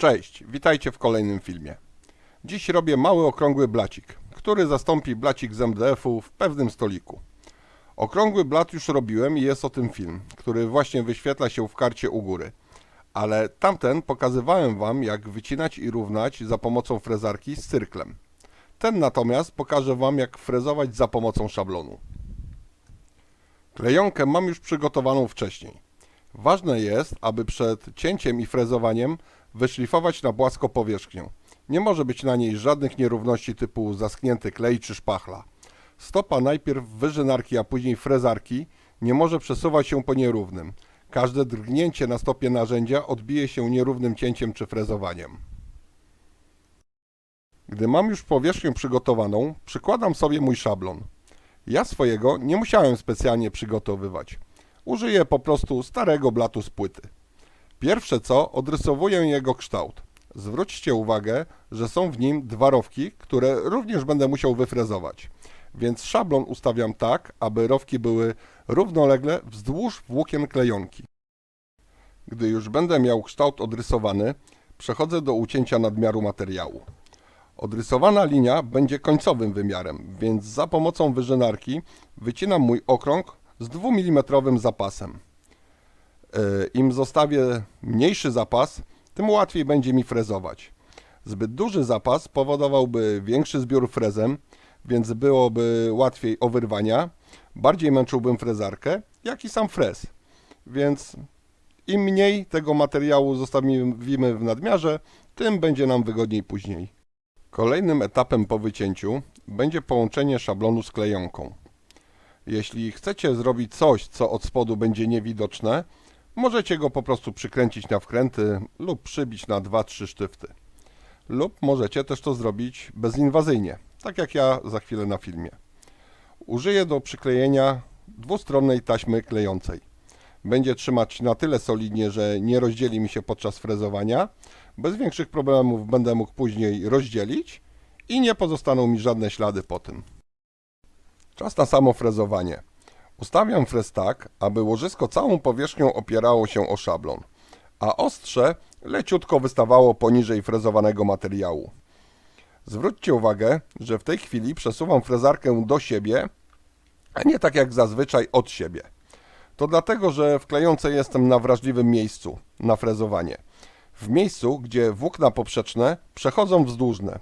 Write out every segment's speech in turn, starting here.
Cześć, witajcie w kolejnym filmie. Dziś robię mały okrągły blacik, który zastąpi blacik z MDF-u w pewnym stoliku. Okrągły blat już robiłem i jest o tym film, który właśnie wyświetla się w karcie u góry. Ale tamten pokazywałem Wam, jak wycinać i równać za pomocą frezarki z cyrklem. Ten natomiast pokażę Wam, jak frezować za pomocą szablonu. Klejonkę mam już przygotowaną wcześniej. Ważne jest, aby przed cięciem i frezowaniem wyszlifować na płasko powierzchnię. Nie może być na niej żadnych nierówności typu zaschnięty klej czy szpachla. Stopa najpierw wyżynarki, a później frezarki nie może przesuwać się po nierównym. Każde drgnięcie na stopie narzędzia odbije się nierównym cięciem czy frezowaniem. Gdy mam już powierzchnię przygotowaną, przykładam sobie mój szablon. Ja swojego nie musiałem specjalnie przygotowywać. Użyję po prostu starego blatu z płyty. Pierwsze co, odrysowuję jego kształt. Zwróćcie uwagę, że są w nim dwa rowki, które również będę musiał wyfrezować. Więc szablon ustawiam tak, aby rowki były równolegle wzdłuż włókien klejonki. Gdy już będę miał kształt odrysowany, przechodzę do ucięcia nadmiaru materiału. Odrysowana linia będzie końcowym wymiarem, więc za pomocą wyżynarki wycinam mój okrąg z 2 mm zapasem. Yy, Im zostawię mniejszy zapas, tym łatwiej będzie mi frezować. Zbyt duży zapas powodowałby większy zbiór frezem, więc byłoby łatwiej o wyrwania, bardziej męczyłbym frezarkę, jak i sam frez. Więc im mniej tego materiału zostawimy w nadmiarze, tym będzie nam wygodniej później. Kolejnym etapem po wycięciu będzie połączenie szablonu z klejonką. Jeśli chcecie zrobić coś, co od spodu będzie niewidoczne, możecie go po prostu przykręcić na wkręty lub przybić na 2-3 sztyfty. Lub możecie też to zrobić bezinwazyjnie, tak jak ja za chwilę na filmie. Użyję do przyklejenia dwustronnej taśmy klejącej. Będzie trzymać na tyle solidnie, że nie rozdzieli mi się podczas frezowania. Bez większych problemów będę mógł później rozdzielić i nie pozostaną mi żadne ślady po tym. Czas na samo frezowanie. Ustawiam frez tak, aby łożysko całą powierzchnią opierało się o szablon, a ostrze leciutko wystawało poniżej frezowanego materiału. Zwróćcie uwagę, że w tej chwili przesuwam frezarkę do siebie, a nie tak jak zazwyczaj od siebie. To dlatego, że w klejącej jestem na wrażliwym miejscu na frezowanie. W miejscu, gdzie włókna poprzeczne przechodzą wzdłużne.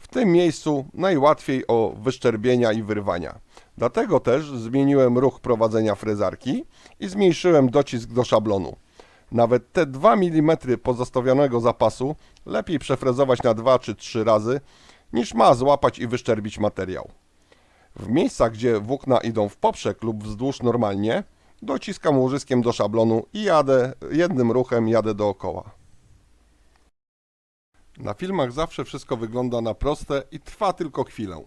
W tym miejscu najłatwiej o wyszczerbienia i wyrwania. Dlatego też zmieniłem ruch prowadzenia frezarki i zmniejszyłem docisk do szablonu. Nawet te 2 mm pozostawionego zapasu lepiej przefrezować na 2 czy 3 razy, niż ma złapać i wyszczerbić materiał. W miejscach, gdzie włókna idą w poprzek lub wzdłuż normalnie, dociskam łożyskiem do szablonu i jadę jednym ruchem jadę dookoła. Na filmach zawsze wszystko wygląda na proste i trwa tylko chwilę.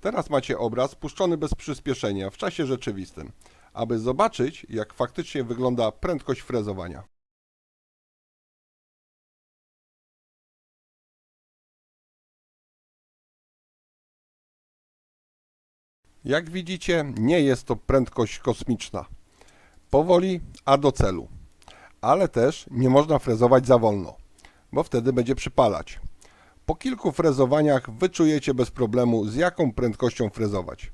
Teraz macie obraz puszczony bez przyspieszenia w czasie rzeczywistym, aby zobaczyć, jak faktycznie wygląda prędkość frezowania. Jak widzicie, nie jest to prędkość kosmiczna. Powoli, a do celu. Ale też nie można frezować za wolno, bo wtedy będzie przypalać. Po kilku frezowaniach wyczujecie bez problemu, z jaką prędkością frezować.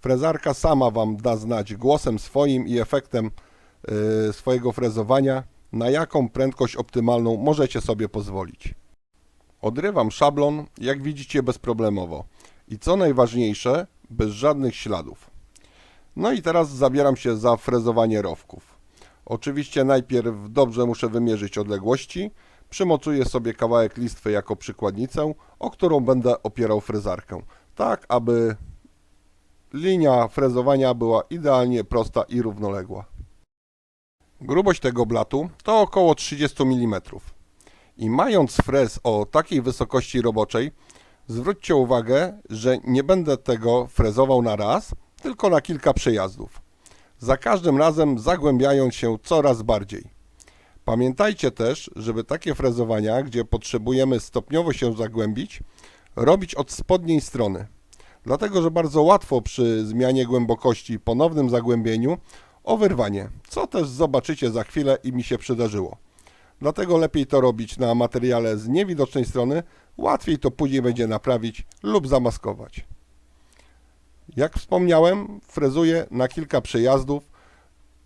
Frezarka sama Wam da znać głosem swoim i efektem yy, swojego frezowania, na jaką prędkość optymalną możecie sobie pozwolić. Odrywam szablon, jak widzicie, bezproblemowo. I co najważniejsze, bez żadnych śladów. No i teraz zabieram się za frezowanie rowków. Oczywiście najpierw dobrze muszę wymierzyć odległości, przymocuję sobie kawałek listwy jako przykładnicę, o którą będę opierał frezarkę, tak aby linia frezowania była idealnie prosta i równoległa. Grubość tego blatu to około 30 mm. I mając frez o takiej wysokości roboczej, zwróćcie uwagę, że nie będę tego frezował na raz, tylko na kilka przejazdów. Za każdym razem zagłębiając się coraz bardziej. Pamiętajcie też, żeby takie frezowania, gdzie potrzebujemy stopniowo się zagłębić, robić od spodniej strony. Dlatego, że bardzo łatwo przy zmianie głębokości i ponownym zagłębieniu o wyrwanie, co też zobaczycie za chwilę i mi się przydarzyło. Dlatego lepiej to robić na materiale z niewidocznej strony, łatwiej to później będzie naprawić lub zamaskować. Jak wspomniałem, frezuję na kilka przejazdów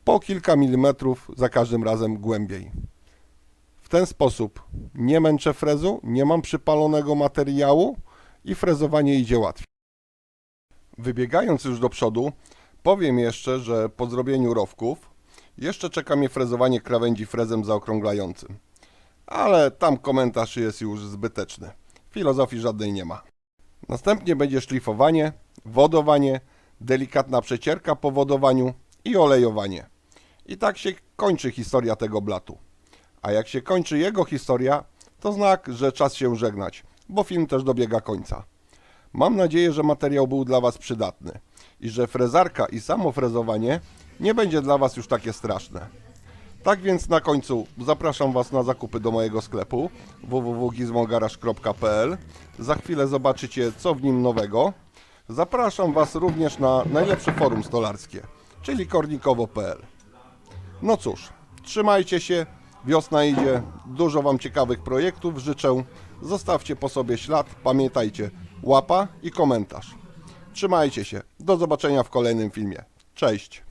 po kilka milimetrów za każdym razem głębiej. W ten sposób nie męczę frezu, nie mam przypalonego materiału i frezowanie idzie łatwiej. Wybiegając już do przodu, powiem jeszcze, że po zrobieniu rowków jeszcze czeka mnie frezowanie krawędzi frezem zaokrąglającym. Ale tam komentarz jest już zbyteczny. Filozofii żadnej nie ma. Następnie będzie szlifowanie, wodowanie, delikatna przecierka po wodowaniu i olejowanie. I tak się kończy historia tego blatu. A jak się kończy jego historia, to znak, że czas się żegnać, bo film też dobiega końca. Mam nadzieję, że materiał był dla Was przydatny i że frezarka i samo frezowanie nie będzie dla Was już takie straszne. Tak więc na końcu zapraszam Was na zakupy do mojego sklepu www.gizmogaraż.pl. Za chwilę zobaczycie, co w nim nowego. Zapraszam Was również na najlepsze forum stolarskie, czyli kornikowo.pl. No cóż, trzymajcie się, wiosna idzie, dużo Wam ciekawych projektów życzę. Zostawcie po sobie ślad, pamiętajcie, łapa i komentarz. Trzymajcie się, do zobaczenia w kolejnym filmie. Cześć!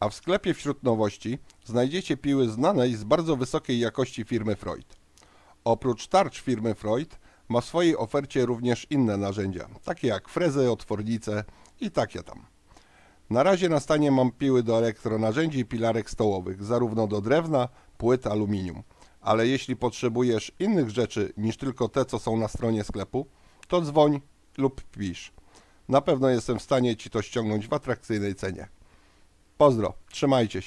A w sklepie wśród nowości znajdziecie piły znanej z bardzo wysokiej jakości firmy Freud. Oprócz tarcz firmy Freud ma w swojej ofercie również inne narzędzia, takie jak frezy, otwornice i takie tam. Na razie na stanie mam piły do elektronarzędzi i pilarek stołowych, zarówno do drewna, płyt, aluminium. Ale jeśli potrzebujesz innych rzeczy niż tylko te, co są na stronie sklepu, to dzwoń lub pisz. Na pewno jestem w stanie Ci to ściągnąć w atrakcyjnej cenie. Pozdro, trzymajcie się.